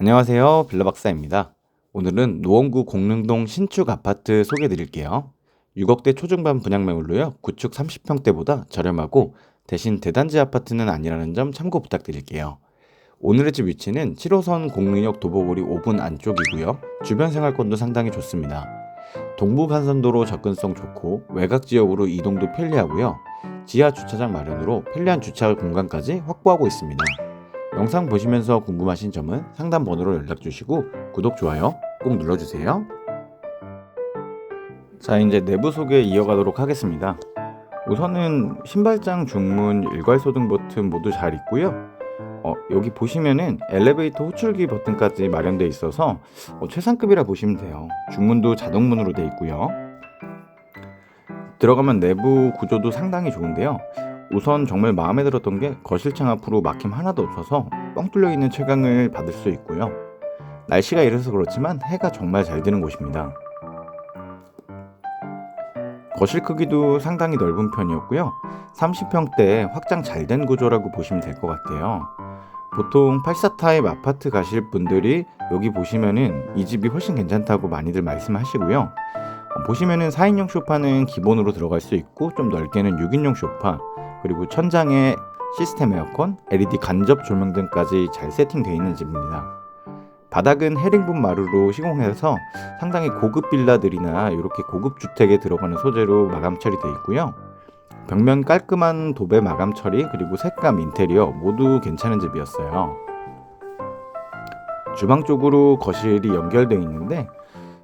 안녕하세요. 빌라박사입니다. 오늘은 노원구 공릉동 신축 아파트 소개해 드릴게요. 6억대 초중반 분양 매물로요. 구축 30평대보다 저렴하고 대신 대단지 아파트는 아니라는 점 참고 부탁드릴게요. 오늘의 집 위치는 7호선 공릉역 도보거리 5분 안쪽이고요. 주변 생활권도 상당히 좋습니다. 동부 간선도로 접근성 좋고 외곽 지역으로 이동도 편리하고요. 지하 주차장 마련으로 편리한 주차 공간까지 확보하고 있습니다. 영상 보시면서 궁금하신 점은 상담 번호로 연락 주시고 구독, 좋아요 꼭 눌러주세요. 자, 이제 내부 소개 이어가도록 하겠습니다. 우선은 신발장, 중문, 일괄소등 버튼 모두 잘 있고요. 어, 여기 보시면은 엘리베이터 호출기 버튼까지 마련되어 있어서 어, 최상급이라 보시면 돼요. 중문도 자동문으로 되어 있고요. 들어가면 내부 구조도 상당히 좋은데요. 우선 정말 마음에 들었던 게 거실창 앞으로 막힘 하나도 없어서 뻥 뚫려 있는 채광을 받을 수 있고요. 날씨가 이래서 그렇지만 해가 정말 잘 드는 곳입니다. 거실 크기도 상당히 넓은 편이었고요. 30평대 확장 잘 된 구조라고 보시면 될 것 같아요. 보통 84 타입 아파트 가실 분들이 여기 보시면은 이 집이 훨씬 괜찮다고 많이들 말씀하시고요. 어, 보시면은 4인용 소파는 기본으로 들어갈 수 있고 좀 넓게는 6인용 소파 그리고 천장에 시스템 에어컨, LED 간접 조명 등까지 잘 세팅되어 있는 집입니다. 바닥은 헤링본 마루로 시공해서 상당히 고급 빌라들이나 이렇게 고급 주택에 들어가는 소재로 마감 처리되어 있고요. 벽면 깔끔한 도배 마감 처리 그리고 색감 인테리어 모두 괜찮은 집이었어요. 주방 쪽으로 거실이 연결되어 있는데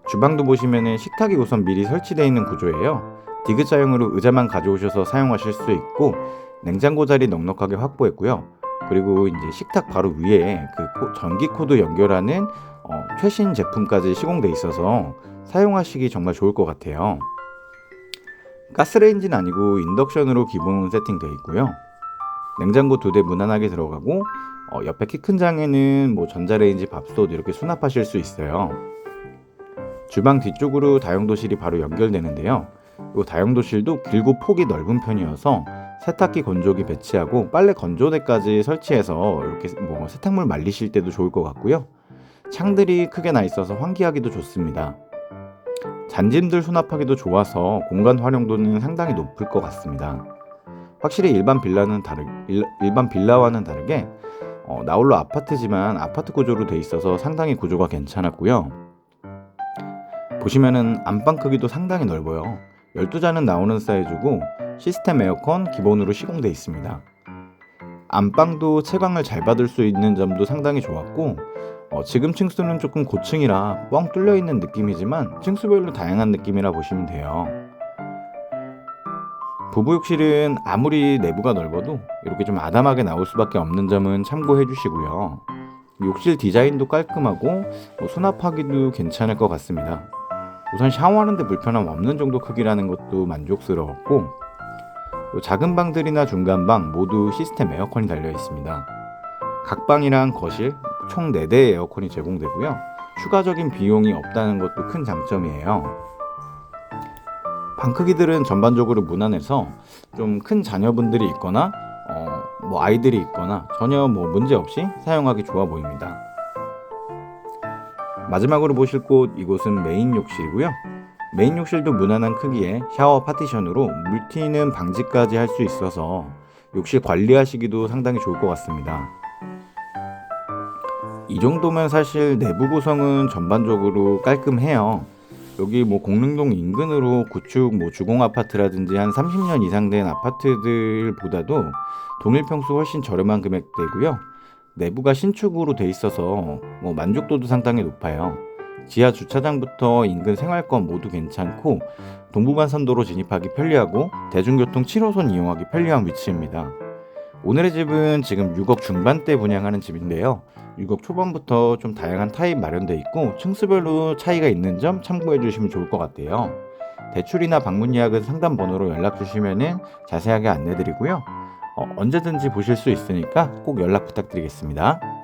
주방도 보시면은 식탁이 우선 미리 설치되어 있는 구조예요. 디귿자형으로 의자만 가져오셔서 사용하실 수 있고 냉장고 자리 넉넉하게 확보했고요. 그리고 이제 식탁 바로 위에 그 코- 전기 코드 연결하는 어, 최신 제품까지 시공돼 있어서 사용하시기 정말 좋을 것 같아요. 가스레인지는 아니고 인덕션으로 기본 세팅되어 있고요. 냉장고 두 대 무난하게 들어가고 어, 옆에 키 큰 장에는 뭐 전자레인지 밥솥 이렇게 수납하실 수 있어요. 주방 뒤쪽으로 다용도실이 바로 연결되는데요. 이 다용도실도 길고 폭이 넓은 편이어서 세탁기 건조기 배치하고 빨래 건조대까지 설치해서 이렇게 뭐 세탁물 말리실 때도 좋을 것 같고요. 창들이 크게 나 있어서 환기하기도 좋습니다. 잔짐들 수납하기도 좋아서 공간 활용도는 상당히 높을 것 같습니다. 확실히 일반 빌라는 다르 일, 일반 빌라와는 다르게 어, 나홀로 아파트지만 아파트 구조로 돼 있어서 상당히 구조가 괜찮았고요. 보시면은 안방 크기도 상당히 넓어요. 12잔은 나오는 사이즈고 시스템 에어컨 기본으로 시공돼 있습니다. 안방도 채광을 잘 받을 수 있는 점도 상당히 좋았고 어, 지금 층수는 조금 고층이라 뻥 뚫려 있는 느낌이지만 층수별로 다양한 느낌이라 보시면 돼요. 부부 욕실은 아무리 내부가 넓어도 이렇게 좀 아담하게 나올 수밖에 없는 점은 참고해 주시고요. 욕실 디자인도 깔끔하고 뭐 수납하기도 괜찮을 것 같습니다. 우선 샤워하는데 불편함 없는 정도 크기라는 것도 만족스러웠고 또 작은 방들이나 중간방 모두 시스템 에어컨이 달려 있습니다. 각 방이랑 거실 총 4대의 에어컨이 제공되고요. 추가적인 비용이 없다는 것도 큰 장점이에요. 방 크기들은 전반적으로 무난해서 좀 큰 자녀분들이 있거나 어, 뭐 아이들이 있거나 전혀 뭐 문제 없이 사용하기 좋아 보입니다. 마지막으로 보실 곳 이곳은 메인 욕실이고요. 메인 욕실도 무난한 크기에 샤워 파티션으로 물 튀는 방지까지 할 수 있어서 욕실 관리하시기도 상당히 좋을 것 같습니다. 이 정도면 사실 내부 구성은 전반적으로 깔끔해요. 여기 뭐 공릉동 인근으로 구축 뭐 주공 아파트라든지 한 30년 이상 된 아파트들보다도 동일 평수 훨씬 저렴한 금액대고요. 내부가 신축으로 돼 있어서 뭐 만족도도 상당히 높아요. 지하 주차장부터 인근 생활권 모두 괜찮고 동부간선도로 진입하기 편리하고 대중교통 7호선 이용하기 편리한 위치입니다. 오늘의 집은 지금 6억 중반대 분양하는 집인데요. 6억 초반부터 좀 다양한 타입 마련돼 있고 층수별로 차이가 있는 점 참고해 주시면 좋을 것 같아요. 대출이나 방문 예약은 상담 번호로 연락 주시면은 자세하게 안내 드리고요. 어, 언제든지 보실 수 있으니까 꼭 연락 부탁드리겠습니다.